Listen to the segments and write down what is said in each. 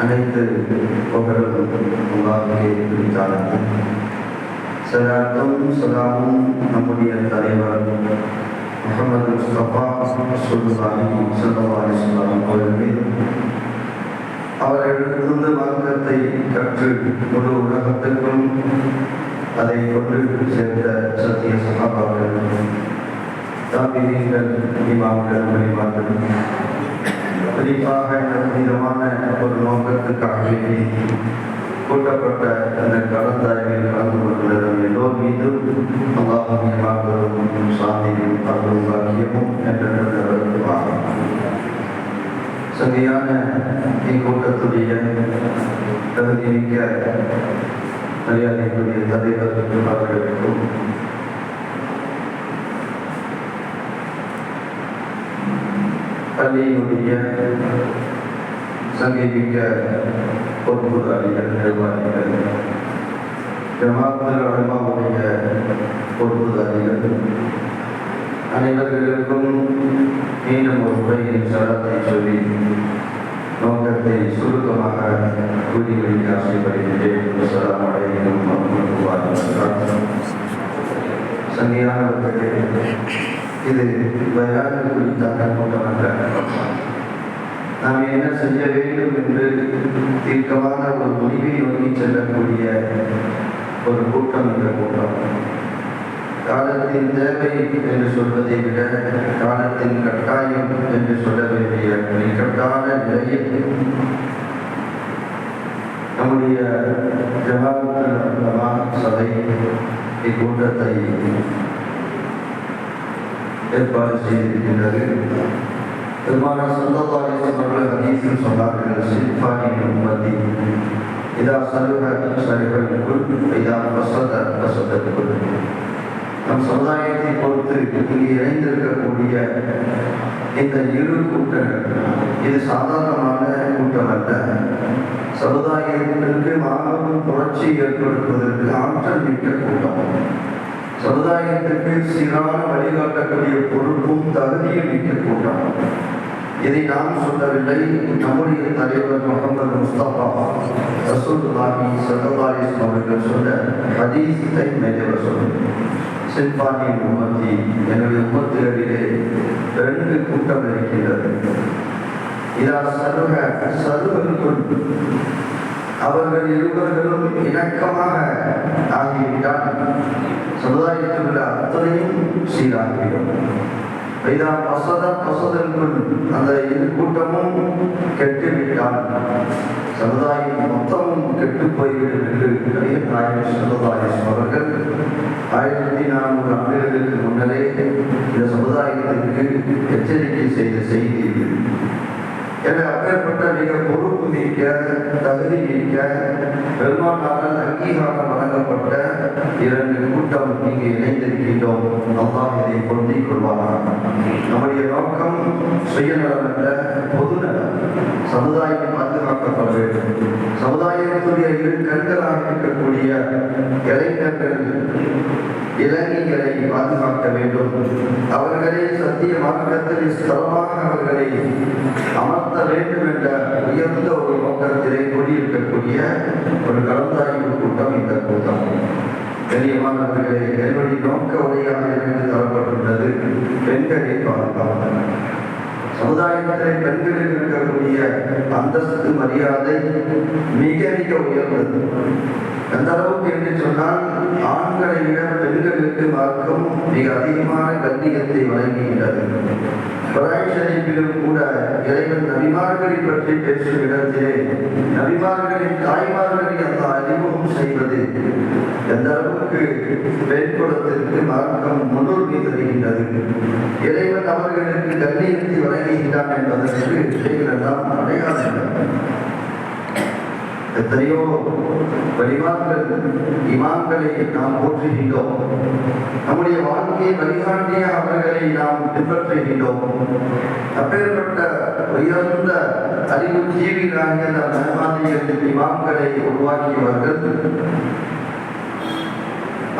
அனைத்து புகழும் உங்களாகவே குறித்தானது சலாத்தும் சலாமும் நம்முடைய தலைவர் முகமது முஸ்தபா சுல்தானி சல்லா அலிஸ்லாம் அவர்கள் மீது அவர்களிடமிருந்து மார்க்கத்தை கற்று முழு உலகத்திற்கும் அதை கொண்டு சேர்ந்த சத்திய சகாபாக்கள் தாபிரீங்கள் இமாம்கள் तरीका है नबी जमाने और नौकत काफ़ी ಕೊಟ್ಟಪಟ್ಟ ತನ್ನ ಕಳತಾಯಿ ಅಲ್ಲವಲ್ಲದರಲ್ಲಿ ಲೋಭಿದು ಅಲ್ಲಾಹನ ಮಾತರು ಸ್ವಾಮಿಯು ಅದು ಭಾಗ್ಯವು ಎಂದರದ್ದು ಸಂಗಿಯಾನ ಈ ಕೊಟ್ಟತುಡಿಯ ತನಗೆ ಮರ್ಯಾದೆ ಕೊಡಿ ತದೇ ಬಗ್ಗೆ ಮಾಡಬೇಕು பள்ளியினுடைய சங்கீமிக்க பொறுப்புதாரிகள் நிர்வாகிகள் ஜமாத்துல் அலமாவுடைய பொறுப்புதாரிகள் அனைவர்களுக்கும் மீண்டும் ஒரு முறையின் சடத்தை சொல்லி நோக்கத்தை சுருக்கமாக கூறிகளில் ஆசைப்படுகின்றேன். சலாம் அலைக்கும் சங்கியானவர்களே இது பயான குறித்தான கூட்டமல்ல நாம் என்ன செய்ய வேண்டும் என்று தீர்க்கமான ஒரு முடிவை நோக்கி செல்லக்கூடிய ஒரு கூட்டம் என்ற கூட்டம். காலத்தின் தேவை என்று சொல்வதை விட காலத்தின் கட்டாயம் என்று சொல்ல வேண்டிய இக்கட்டான நிலையில் நம்முடைய ஜவாபுல் சபை இக்கூட்டத்தை ஏற்பாடு செய்திருக்கின்றது. பெருமான சொல்லத்தாலேசம் அவர்கள் ஹதீஸில் சொன்னார்கள் சில்பானின் உம்மதி இதா சலுக சலுகளுக்குள் இதா வசத வசதத்துக்குள் நம் சமுதாயத்தை பொறுத்து இங்கே இணைந்திருக்கக்கூடிய இந்த இரு கூட்டங்கள் இது சாதாரணமான கூட்டம் அல்ல. சமுதாயத்திற்கு மாபெரும் புரட்சி ஏற்படுத்துவதற்கு ஆற்றல் மிக்க கூட்டம். சமுதாயத்திற்கு சீரான வழிகாட்டக்கூடிய பொறுப்பும் தகுதியும் மிக்க கூட்டம். இதை நான் சொல்லவில்லை. நம்முடைய தலைவர் முகமது முஸ்தபா ரசூலுல்லாஹி ஸல்லல்லாஹு அலைஹி அவர்கள் சொன்ன ஹதீஸை மேலே சொல்லும் சில்பானியின் உம்மத்தி என்னுடைய உம்மத்திகளிலே ரெண்டு கூட்டம் இருக்கின்றது. இதா சர்வ சருவருக்குள் அவர்கள் இருவர்களும் இணக்கமாக ஆகிவிட்டால் சமுதாயத்தில் உள்ள அத்தனையும் சீராகிவிடும். வைதா பசத பசதற்குள் அந்த இரு கூட்டமும் கெட்டுவிட்டான். சமுதாயம் மொத்தமும் கெட்டு போய்விடும் என்று நபிகள் சமுதாயம் அவர்கள் ஆயிரத்தி நானூறு ஆண்டுகளுக்கு முன்னரே இந்த சமுதாயத்திற்கு எச்சரிக்கை செய்த செய்தி எனவே அப்பேற்பட்ட மிக பொறுப்பு மிக்க தகுதி மிக்க பெருமானாரால் அங்கீகாரம் வழங்கப்பட்ட இரண்டு கூட்டம் இங்கு இணைந்திருக்கின்றோம். அல்லாஹ் இதை பொருந்திக் சமுதாயம் பாதுகாக்கப்பட வேண்டும் சமுதாயத்துடைய இரு கண்களாக இருக்கக்கூடிய இளைஞர்கள் இளைஞர்களை பாதுகாக்க வேண்டும். அவர்களை சத்திய மார்க்கத்தில் ஸ்தலமாக அவர்களை அமர்த்த வேண்டும் என்ற உயர்ந்த ஒரு நோக்கத்திலே கூடியிருக்கக்கூடிய ஒரு கலந்தாய்வு கூட்டம் இந்த கூட்டம். கண்ணியமானவர்களே என்னுடைய நோக்க உரையாக இருந்து தரப்பட்டுள்ளது பெண்களை பாதுகாப்பு சமுதாயத்திலே பெண்களுக்கு இருக்கக்கூடிய அந்தஸ்து மரியாதை மிக மிக உயர்ந்தது. எந்த அளவுக்கு என்று சொன்னால் ஆண்களை விட பெண்களுக்கு மார்க்கம் மிக அதிகமான கண்ணியத்தை வழங்குகின்றது. குரான் ஷரீஃபிலும் கூட இறைவன் நபிமார்களை பற்றி பேசும் இடத்திலே நபிமார்களின் தாய்மார்களை அந்த அறிமுகம் செய்வது நமக்கு அளவுக்கு மார்க்கம் முன்னுரிமை தருகின்றது இறைவன் அவர்களுக்கு கண்ணியத்தை வழங்குகின்றான் என்பதற்கு இவைகள் எல்லாம் அடையாளங்கள். எத்தனையோ வழிமான்கள் இமான்களை நாம் போற்றுகின்றோம். நம்முடைய வாழ்க்கையை வழிகாட்டிய அவர்களை நாம் பின்பற்றுகின்றோம். அப்பேற்பட்ட உயர்ந்த அறிவு ஜீவிகளாகிய அந்த மனமாதியத்தின் உருவாக்கியவர்கள்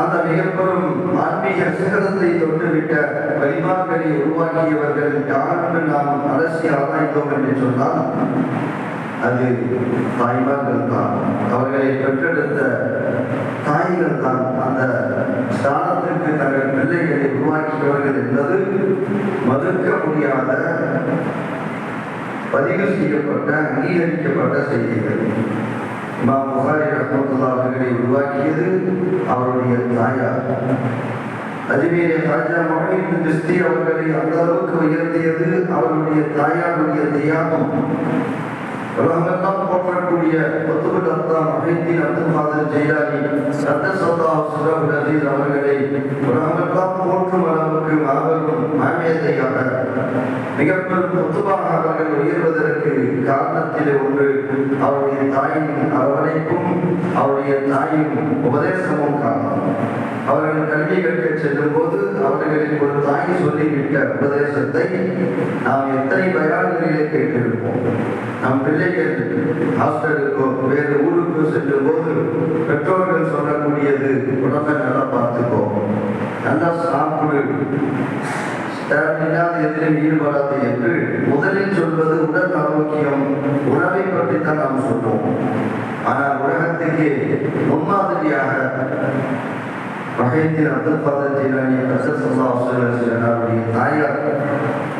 அந்த மிகப்பெரும் ஆன்மீக சிகரத்தை தொட்டுவிட்ட வழிமார்களை உருவாக்கியவர்கள் யாருன்னு நாம் அலசி ஆராய்ந்தோம் என்று சொன்னால் அது தாய்மார்கள் தான் அவர்களை பெற்றெடுத்த தாய்கள் தான் அந்த ஸ்தானத்திற்கு தங்கள் பிள்ளைகளை உருவாக்கியவர்கள் என்பது மறுக்க முடியாத பதிவு செய்யப்பட்ட அங்கீகரிக்கப்பட்ட செய்திகள். இமாம் புகாரி ரஹமத்துல்லா அவர்களை உருவாக்கியது அவருடைய தாயார். அஜ்மீரே ராஜா மகனின் திருஷ்டி அவர்களை அந்த அளவுக்கு உயர்த்தியது அவருடைய தாயாருடைய தியாகம். உலகமெல்லாம் போற்றக்கூடிய ஒத்துபுல் அத்தா மஹித்தீன் அப்துல் காதர் ஜெயிலானி ரத்த சௌதா சுரபுல் அசீஸ் அவர்களை உலகமெல்லாம் போற்றும் அளவுக்கு மாபெரும் மாமியதையாக மிகப்பெரும் ஒத்துபாக அவர்கள் உயர்வதற்கு காரணத்தில் ஒன்று அவருடைய தாயின் அரவணைப்பும் அவருடைய தாயின் உபதேசமும் காரணம். அவர்கள் கல்வி கற்க செல்லும் போது அவர்களுக்கு ஒரு தாய் சொல்லிவிட்ட உபதேசத்தை நாம் எத்தனை பயான்களிலே கேட்டிருப்போம்? நம் பிள்ளைகள் ஹாஸ்டலுக்கோ வேறு ஊருக்கோ செல்லும் போது பெற்றோர்கள் சொல்லக்கூடியது உடம்பை நல்லா பார்த்துக்கோ. நல்லா சாப்பிடு. தேவையில்லாத எதிலும் ஈடுபடாது என்று முதலில் சொல்வது உடல் ஆரோக்கியம் உணவை பற்றி தான் நாம் சொல்வோம். ஆனால் உலகத்துக்கு முன்மாதிரியாக மகேந்திர அப்துல் காதர் ஜீலானி பிரசல்லா சல்லா தாயார்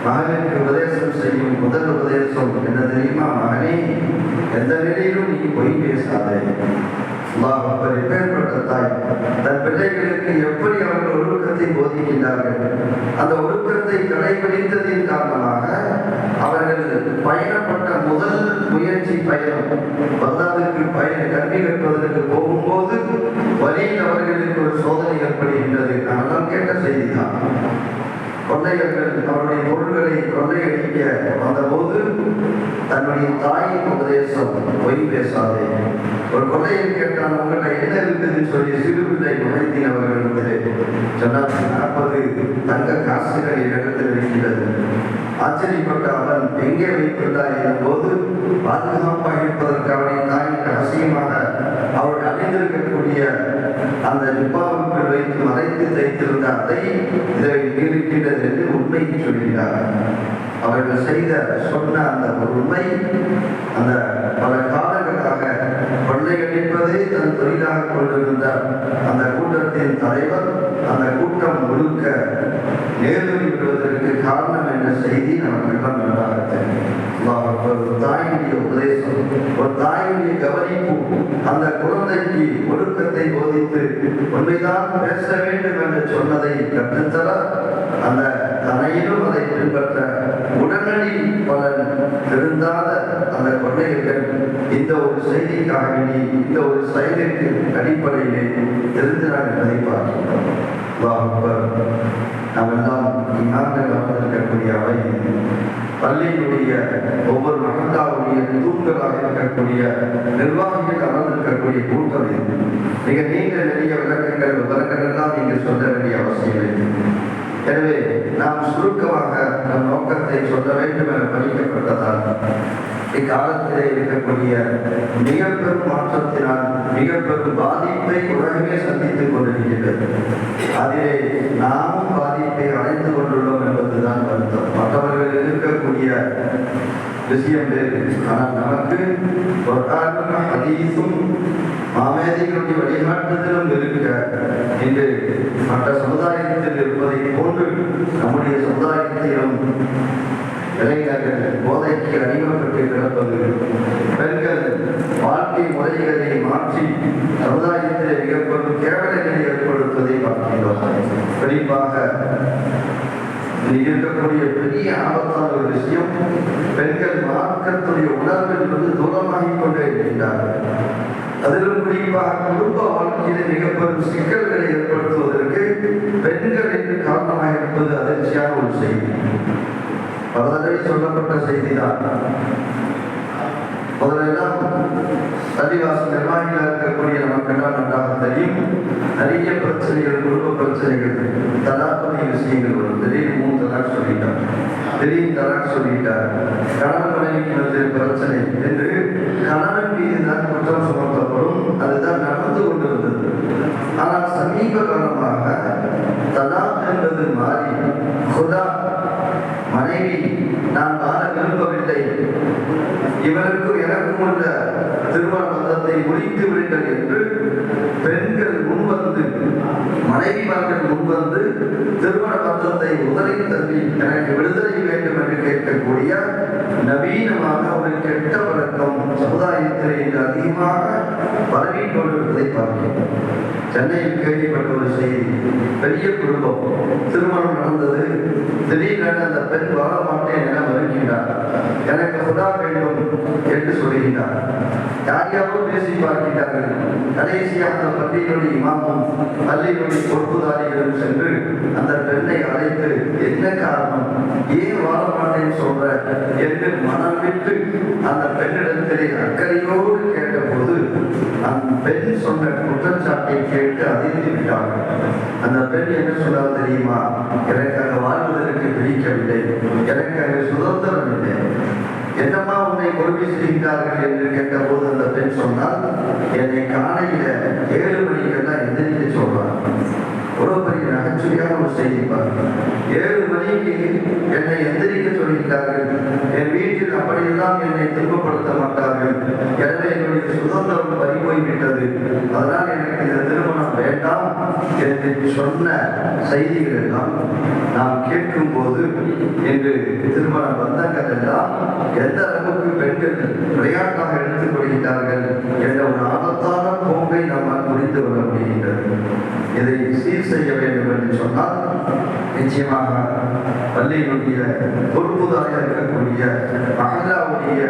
மகனுக்கு உபதேசம் செய்யும் முதல் உபதேசம் என்ன தெரியுமா மகனே? எந்த நிலையிலும் நீ பொய் பேசாதே. அல்லாஹ் எப்பேற்பட்ட தாய் தன் பிள்ளைகளுக்கு எப்படி அவர்கள் ஒழுக்கத்தை போதிக்கின்றார்கள்? அந்த ஒழுக்கத்தை கடைபிடித்ததின் காரணமாக அவர்கள் பயணப்பட்ட முதல் முயற்சி பயணம் பந்தாதுக்கு பயண கல்வி கற்பதற்கு போகும்போது வரையில் அவர்களுக்கு ஒரு சோதனை ஏற்படுகின்றது. நான் கேட்ட செய்தி தான் கொள்ளையர்கள் அவருடைய பொருள்களை கொள்ளையடிக்க வந்தபோது தன்னுடைய தாயின் உபதேசம் பொய் பேசாதே. ஒரு கொள்ளையை கேட்டால் உங்கள்கிட்ட என்ன இருக்குதுன்னு சொல்லி சிறுபிள்ளை நுழைத்தின் அவர்கள் சொன்னார் நாற்பது தங்க காசுகள் இடத்தில் இருக்கிறது ஆச்சரியப்பட்ட அவன் எங்கே வைத்துள்ளார் எனும் போது பாதுகாப்பாக இருப்பதற்கு அவனை தாயின் ரகசியமாக அவர்கள் அணிந்திருக்கக்கூடிய அந்த நிப்பாவுக்குள் வைத்து மறைத்து தைத்திருந்த அதை இதை இருக்கின்றது என்று உண்மையை சொல்கிறார் அவர்கள் செய்த சொன்ன அந்த உண்மை அந்த பல காலங்களாக கொள்ளையடிப்பதை தன் தொழிலாக கொண்டிருந்த அந்த கூட்டத்தின் தலைவர் அந்த கூட்டம் முழுக்க நேர்வழி விடுவதற்கு காரணம் என்ற செய்தி நமக்கெல்லாம் நன்றாக தெரியும் ஒரு தாயினுடைய உபதேசம் ஒரு தாயினுடைய கவனிப்பு அந்த குழந்தைக்கு ஒழுக்கத்தை போதித்து உண்மைதான் பேச வேண்டும் என்று சொன்னதை கற்றுத்தர அந்த தனையிலும் அதை பின்பற்ற உடனடி பலன் திருந்தாத அந்த கொள்ளையர்கள் இந்த ஒரு செய்திக்காக வேண்டி இந்த ஒரு செயலுக்கு அடிப்படையிலே திருந்தினார் என்பதை பார்க்கின்றோம் நாம் எல்லாம் இமாம்கள் அமர்ந்திருக்கக்கூடிய அவை பள்ளியினுடைய ஒவ்வொரு மகந்தாவுடைய தூண்களாக இருக்கக்கூடிய நிர்வாகிகள் அமர்ந்திருக்கக்கூடிய கூட்டம் இது. மிக நீண்ட நிறைய விளக்கங்கள் விவரங்கள் தான் நீங்கள் சொல்ல வேண்டிய அவசியம் இல்லை. எனவே நாம் சுருக்கமாக நம் நோக்கத்தை சொல்ல வேண்டும் என படிக்கப்பட்டதால் இக்காலத்திலே இருக்கக்கூடிய மிக பெரும் மாற்றத்தினால் மிக பெரும் பாதிப்பை உலகமே சந்தித்துக் கொண்டிருக்கிறது. அதிலே நான் விஷயம் ஆனால் நமக்கு ஒரு ஹதீஸும் மாமேதைகளுடைய வழிகாட்டுதலும் இருக்க இன்று மற்ற சமுதாயத்தில் இருப்பதை போன்று நம்முடைய சமுதாயத்திலும் இளைஞர்கள் போதைக்கு அடிமைப்பட்டு கிடப்பது பெண்கள் வாழ்க்கை முறைகளை மாற்றி சமுதாயத்தில் ஏற்படும் கேவலங்களை ஏற்படுத்துவதை பார்க்கிறோம் குறிப்பாக இருக்கக்கூடிய பெரிய ஆபத்தான ஒரு விஷயம் பெண்கள் மார்க்கத்துடைய வந்து தூரமாகிக் கொண்டே இருக்கின்றார்கள். அதிலும் குறிப்பாக குடும்ப வாழ்க்கையிலே மிகப்பெரும் சிக்கல்களை ஏற்படுத்துவதற்கு பெண்கள் என்று காரணமாக இருப்பது அதிர்ச்சியான ஒரு செய்தி. பல தடவை சொல்லப்பட்ட செய்திதான். முதலெல்லாம் பள்ளிவாசல் நிர்வாகிகளாக இருக்கக்கூடிய நமக்கெல்லாம் நன்றாக தெரியும்? நிறைய பிரச்சனைகள் குடும்ப பிரச்சனைகள் தலாக்குடைய விஷயங்கள் வரும் திடீர்னு மூணு தலாக் சொல்லிட்டார் திடீர்னு தலாக் சொல்லிட்டார். கணவன் மனைவிக்கு வந்து பிரச்சனை என்று கணவன் மீது தான் குற்றம் சுமத்தப்படும். அதுதான் நடந்து கொண்டிருந்தது. ஆனால் சமீப காலமாக தலாக் என்பது மாறி குதா மனைவி நான் வாழ விரும்பவில்லை. இவருக்கும் எனக்கும் பந்தத்தை முடித்து விடுங்கள் என்று பெண்கள் முன்வந்து மனைவிமார்கள் முன்வந்து திருமண பத்திரத்தை எனக்கு விடுதலை வேண்டும் என்று கேட்கக்கூடிய நவீனமாக ஒரு கெட்ட பழக்கம் சமுதாயத்தில் இன்று அதிகமாக பரவி கொண்டிருப்பதை பார்க்கிறோம் சென்னையில் கேள்விப்பட்ட ஒரு செய்தி பெரிய குடும்பம். திருமணம் நடந்தது. திடீரென அந்த பெண் வாழ மாட்டேன் என பண்ணுகிறார் எனக்கு உதா வேண்டும் என்று சொல்கிறார் யார் யாரோ பேசி பார்க்கிறார்கள் கடைசியாக அந்த பள்ளியினுடைய இமாமும் பள்ளியினுடைய பொறுப்புதாரிகளும் சென்று அந்த பெண்ணை அழைத்து என்ன காரணம்? ஏன் வாழ மாட்டேன்னு சொல்ற? என்று மனம் விட்டு அந்த பெண்ணிடத்திலே அக்கறையோடு கேட்டபோது அந்த பெண் சொன்ன குற்றச்சாட்டை கேட்டு அதிர்ந்து விட்டார்கள். அந்த பெண் என்ன சொன்னார் தெரியுமா? எனக்கு அங்க வாழ்வதற்கு பிடிக்கவில்லை எனக்கு அங்கு சுதந்திரம் என்னம்மா உன்னை கொடுமை செய்கிறார்கள் என்று கேட்டபோது அந்த பெண் சொன்னால் என்னை காலையில ஏழு மணிக்கெல்லாம் எந்திரிக்க சொல்றாங்க ஒரு பெரிய நகைச்சுவையான ஒரு செய்தி ஏழு மணிக்கு என்னை எந்திரிக்க சொல்கிறார்கள். என் வீட்டில் அப்படியெல்லாம் என்னை திரும்பப்படுத்த மாட்டார்கள். எனவே என்னுடைய சுதந்திரம் பறிபோய்விட்டது. அதனால் எனக்கு இந்த திருமணம் வேண்டாம் என்று சொன்ன செய்திகள் எல்லாம் நாம் கேட்கும் போது இன்று திருமண பந்தங்கள் எல்லாம் எந்த அளவுக்கு பெண்கள் விளையாட்டாக எடுத்துக் கொள்கிறார்கள் என்ற ஒரு ஆபத்தான போக்கை நம்மால் புரிந்து கொள்ள முடிகின்றது. இதை சீர் செய்ய வேண்டும் என்று சொன்னால் நிச்சயமாக பள்ளியினுடைய பொறுப்புதாக இருக்கக்கூடிய மகளாவுடைய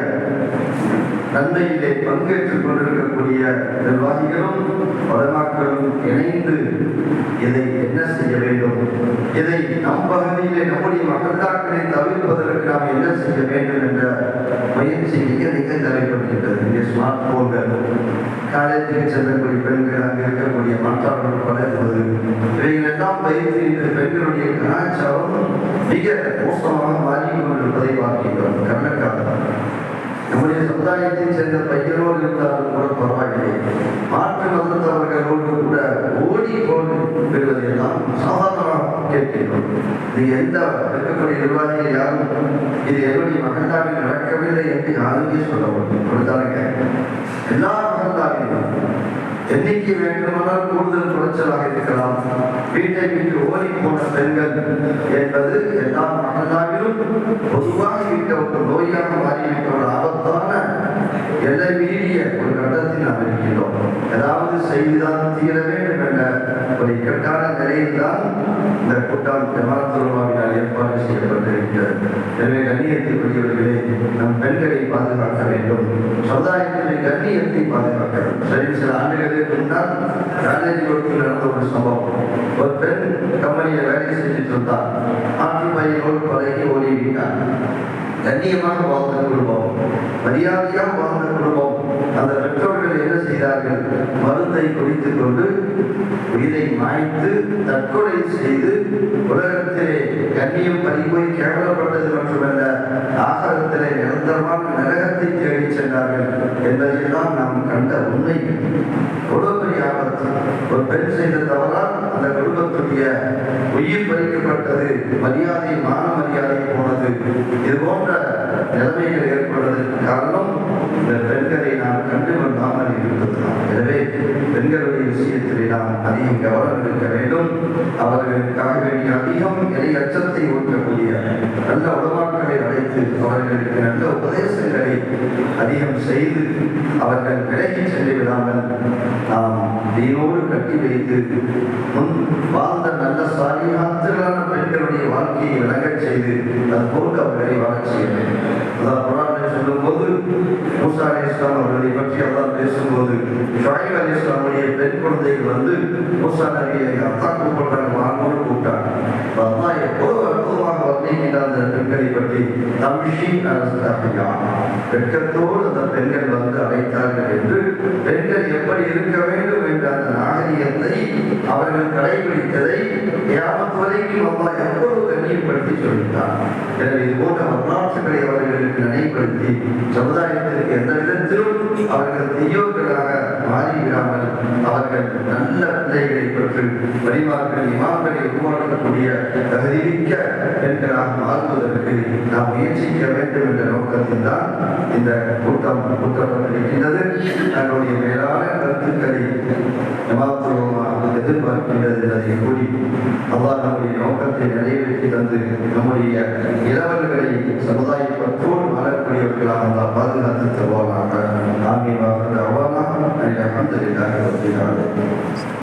நன்மையிலே பங்கேற்றுக் கொண்டிருக்கக்கூடிய நிர்வாகிகளும் பதமாக்களும் இணைந்து இதை என்ன செய்ய வேண்டும்? இதை நம் பகுதியிலே நம்முடைய மகந்தாக்களை தவிர்ப்பதற்கு நாம் என்ன செய்ய வேண்டும் என்ற முயற்சி மிக மிக தேவைப்படுகின்றது இங்கே ஸ்மார்ட் போன்கள் காலேஜுக்கு செல்லக்கூடிய பெண்கள் அங்கே இருக்கக்கூடிய மாற்றாளர்கள் பழகுவது இவைகளெல்லாம் பயிற்சி இந்த இன்று பெண்களுடைய கலாச்சாரம் மிக மோசமாக மாறிக்கொண்டிருப்பதை பார்க்கின்றோம். கண்ணக்காக நம்முடைய சமுதாயத்தைச் சேர்ந்த பையனோடு இருந்தாலும் கூட பரவாயில்லை. மாற்று மதத்தவர்களோடு கூட ஓடி போடு பெறுவதெல்லாம் சாதாரணமாக கேட்கின்றோம். இது எந்த இருக்கக்கூடிய நிர்வாகிகள் யாரும் இது என்னுடைய மகண்டாவில் நடக்கவில்லை என்று யாருமே சொல்ல முடியும். எல்லா மகந்தாவிலும் எண்ணிக்கை வேண்டுமானால் கூடுதல் குறைச்சலாக இருக்கலாம். வீட்டை விட்டு ஓடி போன பெண்கள் என்பது எல்லா மகளாவிலும் பொதுவாக இருக்க ஒரு நோயாக மாறிவிட்ட ஒரு ஆபத்தான எல்லை மீறிய ஒரு கட்டத்தில் நாம் இருக்கின்றோம். ஏதாவது செய்துதான் தீர வேண்டும் என்ற ஒரு இக்கட்டான நிலையில் தான் இந்த கூட்டம் ஜமாத்துருவாவினால் ஏற்பாடு செய்யப்பட்டிருக்கிறது. எனவே கண்ணியத்திற்குரியவர்களே நம் பெண்களை பாதுகாக்க வேண்டும். சமுதாய கண்ணியத்தை பாதுகாக்க வேண்டும் சில ஆண்டுகளுக்கு முன்னால் காலேஜ் நடந்த ஒரு சம்பவம். ஒரு பெண் கம்பெனியை வேலை செஞ்சுட்டு இருந்தார் ஆற்று பையனோடு பழகி ஓடிவிட்டார். கண்ணியமாக வாழ்ந்த குடும்பம் மரியாதையாக வாழ்ந்த குடும்பம் அந்த பெற்றோர்கள் என்ன செய்தார்கள்? மருந்தை குடித்துக் கொண்டு உயிரை மாய்த்து தற்கொலை செய்து உலகத்திலே கண்ணியம் பறிபோய் கேவலப்பட்டது மட்டுமல்ல ஆகாரத்திலே நிரந்தரமாக நரகத்தை தேடி சென்றார்கள் என்பதையெல்லாம் நாம் கண்ட உண்மை. எவ்வளவு பெரிய ஆபத்து ஒரு பெண் செய்த தவறால் அந்த குடும்பத்துடைய உயிர் பறிக்கப்பட்டது மரியாதை மான மரியாதை போனது. இது போன்ற நிலைமைகள் ஏற்படுவதற்கு காரணம் இந்த பெண்களை நாம் கண்டு கொள்ளாமல் இருப்பதுதான். எனவே பெண்களுடைய விஷயத்திலே நாம் அதிகம் கவனம் இருக்க வேண்டும். அவர்களுக்காக வேண்டிய அதிகம் இறை அச்சத்தை ஊட்டக்கூடிய நல்ல உடமாக்களை அழைத்து அவர்களுக்கு நல்ல உபதேசங்களை அதிகம் செய்து அவர்கள் விலகி சென்று விடாமல் நாம் தீனோடு கட்டி வைத்து முன் வாழ்ந்த நல்ல சாரியாத்திரலான பெண்களுடைய வாழ்க்கையை விளங்கச் செய்து அது போன்று அவர்களை வாழச் செய்ய வேண்டும் அதான் குரானில் சொல்லும்போது மூசா அலி இஸ்லாம் அவர்களை பற்றி அதான் பேசும்போது ஷாயிப் அலி இஸ்லாமுடைய பெண் குழந்தைகள் வந்து மூசா நபியை அத்தா கூப்பிட்டாங்க வாங்கோடு பற்றி தம்ஷி வெட்கத்தோடு அந்த பெண்கள் வந்து அழைத்தார்கள் என்று பெண்கள் எப்படி இருக்க வேண்டும் என்ற அந்த நாகரிகத்தை அவர்கள் கடைபிடித்ததை கியாமத் வரைக்கும் அம்மா எவ்வளவு சொல்லிட்டார் எனவே இது போன்ற வரலாற்றுகளை அவர்களுக்கு நினைவுபடுத்தி சமுதாயத்திற்கு எந்த விதத்திலும் அவர்கள் தீயோர்களாக மாறிவிடாமல் அவர்கள் நல்ல பிள்ளைகளை பெற்று வழிமார்கள் இமாம்களை உருவாக்கக்கூடிய தகுதிமிக்க பெண்களாக மாறுவதற்கு நாம் முயற்சிக்க வேண்டும் என்ற நோக்கத்தில் தான் இந்த கூட்டம் கூட்டப்பட்டிருக்கின்றது தன்னுடைய மேலான கருத்துக்களை ஜமாத்துவமாக எதிர்பார்க்கின்றது என்பதை கூறி அல்லாஹ் நம்முடைய நோக்கத்தை நிறைவேற்றி தந்து நம்முடைய இளவல்களை சமுதாய பற்றோடு வாழக்கூடியவர்களாக அல்லாஹ் பாதுகாத்து தருவானாக. ஆமீன். வாங்க அவானா அல்ஹம்துலில்லாஹி ரப்பில் ஆலமீன்.